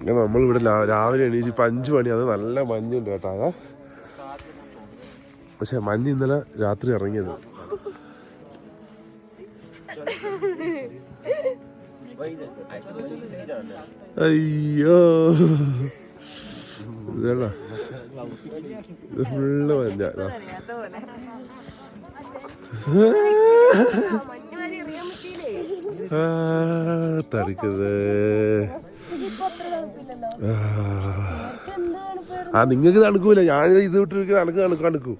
ഇങ്ങനെ നമ്മളിവിടെ ഇവിടെ രാവിലെ എണീച്ച് ഇപ്പം അഞ്ച് മണി അത് നല്ല മഞ്ഞുണ്ട് കേട്ടോ അതാ. പക്ഷെ മഞ്ഞ് ഇന്നലെ രാത്രി ഇറങ്ങിയത്. അയ്യോ. ഇതല്ല ഇത് ഫുള്ള് മഞ്ഞ. ഇതിപ്പോ ആ. നിങ്ങൾക്ക് തണുക്കൂല. ഞാൻ ഇത് വിട്ടിരിക്കും തണുക്ക് തണുക്ക് നടക്കൂ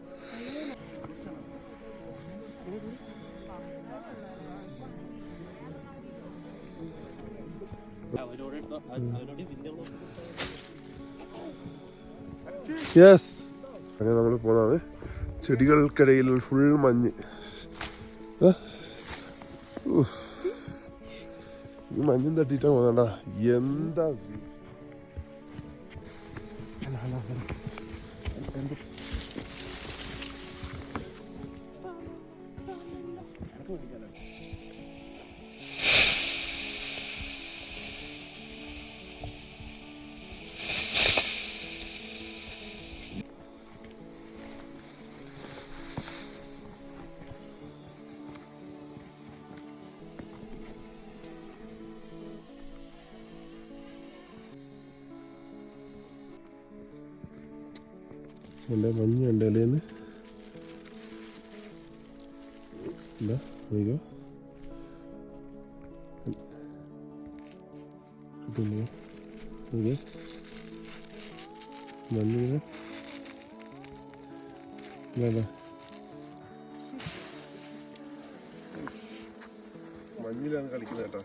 യെസ് അങ്ങനെ നമ്മൾ പോകുന്നതാണ് ചെടികൾക്കിടയിൽ ഫുൾ മഞ്ഞ്. ആ. ഈ മഞ്ഞും തട്ടിയിട്ടാ വന്നടാ. എന്താ എന്റെ മഞ്ഞ ഉണ്ട് ഇലയിന്ന്? എന്താ നോക്കിക്കോ കിട്ടുന്നില്ല നോക്കിയേ മഞ്ഞിങ്ങനെ. ഇതാ. മഞ്ഞിലാണ് കളിക്കുന്നത് കേട്ടോ.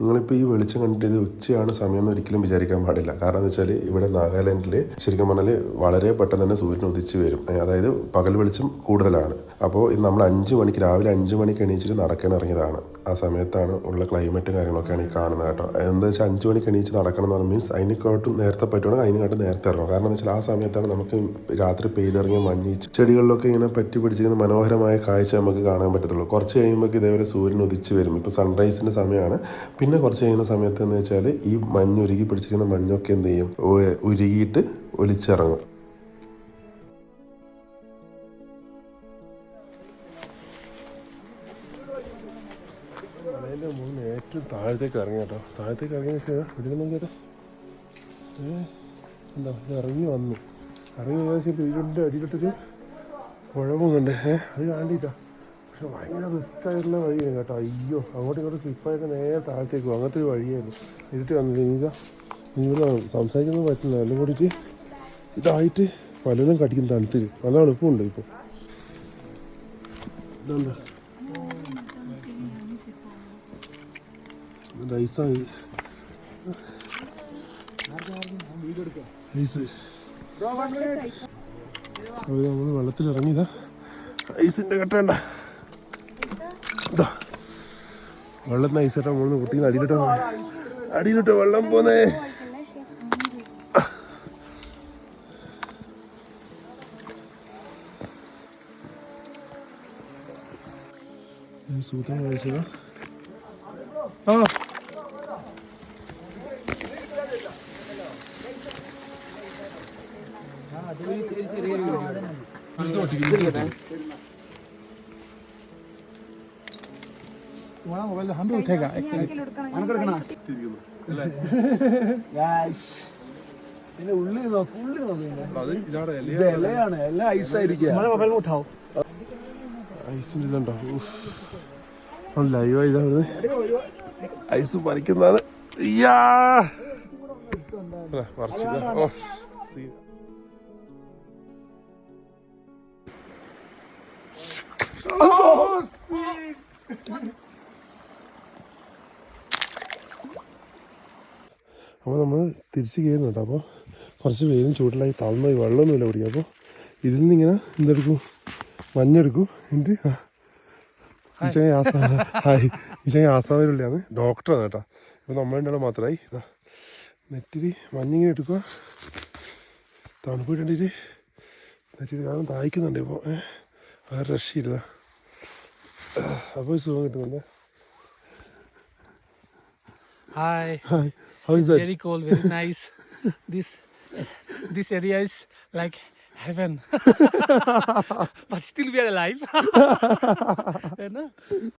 നിങ്ങളിപ്പോൾ ഈ വെളിച്ചം കണ്ടിട്ട് ഇത് ഉച്ചയാണ് സമയം എന്ന് ഒരിക്കലും വിചാരിക്കാൻ പാടില്ല. കാരണം എന്ന് വെച്ചാൽ ഇവിടെ നാഗാലാൻഡിൽ ശരിക്കും പറഞ്ഞാൽ വളരെ പെട്ടെന്ന് തന്നെ സൂര്യൻ ഉദിച്ച് വരും. അതായത് പകൽ വെളിച്ചം കൂടുതലാണ്. അപ്പോൾ ഇത് നമ്മൾ അഞ്ച് മണിക്ക് രാവിലെ അഞ്ച് മണിക്ക് എണീച്ചിട്ട് നടക്കാൻ ഇറങ്ങിയതാണ്. ആ സമയത്താണ് ഉള്ള ക്ലൈമറ്റും കാര്യങ്ങളൊക്കെയാണ് ഈ കാണുന്നത് കേട്ടോ. എന്താ വെച്ചാൽ അഞ്ച് മണിക്ക് എണീച്ച് നടക്കണം എന്ന് പറഞ്ഞാൽ മീൻസ് അതിനെക്കാട്ടും നേരത്തെ പറ്റുവാണെങ്കിൽ അതിനെക്കാട്ടും നേരത്തെ ഇറങ്ങും കാരണം എന്ന് വെച്ചാൽ ആ സമയത്താണ് നമുക്ക് രാത്രി പെയ്തിറങ്ങിയ മഞ്ഞ് ചെടികളിലൊക്കെ ഇങ്ങനെ പറ്റി പിടിച്ചിരിക്കുന്ന മനോഹരമായ കാഴ്ച നമുക്ക് കാണാൻ പറ്റത്തുള്ളൂ. കുറച്ച് കഴിയുമ്പോൾ ഇതേപോലെ സൂര്യൻ ഉദിച്ച് വരും. ഇപ്പോൾ സൺറൈസിന്റെ സമയമാണ് പിന്നെ കുറച്ച് കഴിയുന്ന സമയത്ത് എന്ന് വെച്ചാൽ ഈ മഞ്ഞ് ഉരുകി പിടിച്ചിരിക്കുന്ന മഞ്ഞൊക്കെ എന്ത് ചെയ്യും? ഉരുകിയിട്ട് ഒലിച്ചിറങ്ങും. ഏറ്റവും താഴത്തേക്ക് ഇറങ്ങി താഴത്തേക്ക് ഇറങ്ങിയ ശേഷം ഇവിടെ കേട്ടോ ഏ എന്താ ഇറങ്ങി വന്നു. ഇറങ്ങി ഏകദേശം ഇതിന്റെ അടിയിലിട്ടൊരു കുഴപ്പമൊന്നുണ്ട് ഏഹ് അത് കാണിട്ടാ പക്ഷെ ഭയങ്കര റിസ്ക് ആയിട്ടുള്ള വഴിയാണ് കേട്ടോ. അയ്യോ അങ്ങോട്ടും ഇങ്ങോട്ടും സ്ലിപ്പായിട്ട് നേരെ താഴത്തേക്ക് പോകും അങ്ങനത്തെ ഒരു വഴിയായിരുന്നു. ഇരുട്ടി വന്നില്ല നീക നിങ്ങൾ സംസാരിക്കുന്നത് പറ്റില്ല. എല്ലാം കൂടിയിട്ട് ഇതായിട്ട് പലരും കടിക്കും തണുത്തിൽ നല്ല എളുപ്പമുണ്ട് ഇപ്പോൾ ഇതുണ്ട് റൈസാണ് ഐസ് അപ്പോൾ നമ്മൾ വെള്ളത്തിൽ ഇറങ്ങിയതാ ഐസിന്റെ കട്ടേണ്ട വെള്ളം നൈസായിട്ട് മുകളിൽ കുട്ടിന്ന് അടിയിലിട്ട് അടിയിലിട്ട് വെള്ളം പോന്നേ. സൂത്രം കഴിച്ചതാ ആ. ചെറിയ ചെറിയ നമ്മളെ ഉള്ളിൽ നോക്ക് ഉള്ളിൽ ഇലയാണ് മൊബൈൽ ഹണ്ട് ഐസിന്റെ ഐസ് പനിക്കുന്നതാണ് യാ ഓ സീ അപ്പോൾ നമ്മൾ തിരിച്ച് കയറുന്നുണ്ട് അപ്പോൾ കുറച്ച് വെയിലും ചൂടിലായി പോയി വെള്ളമൊന്നുമില്ല കുടിക്കുക അപ്പോൾ ഇതിൽ നിന്ന് ഇങ്ങനെ എന്തെടുക്കും? മഞ്ഞെടുക്കും. എന്നിട്ട് ആ ഈ ചങ്ങ ആസാ ഹായ്. ഈ ചങ്ങ ആസാമിലുള്ളതാണ് ഡോക്ടറാണ് കേട്ടോ. ഇപ്പൊ നമ്മളുടെ മാത്രമായി. നെറ്റിരി മഞ്ഞിങ്ങനെ എടുക്കുക തണുപ്പ് കണ്ടിട്ട് നെറ്റിരി കാണാൻ തായ്ക്കുന്നുണ്ട് ഇപ്പോൾ. ഏഹ് വേറെ രക്ഷയില്ല. അപ്പോൾ സുഖം കിട്ടുന്നുണ്ട്. Hi. Hi. How is that? Very cold, very nice. this this area is like heaven. but still we are alive.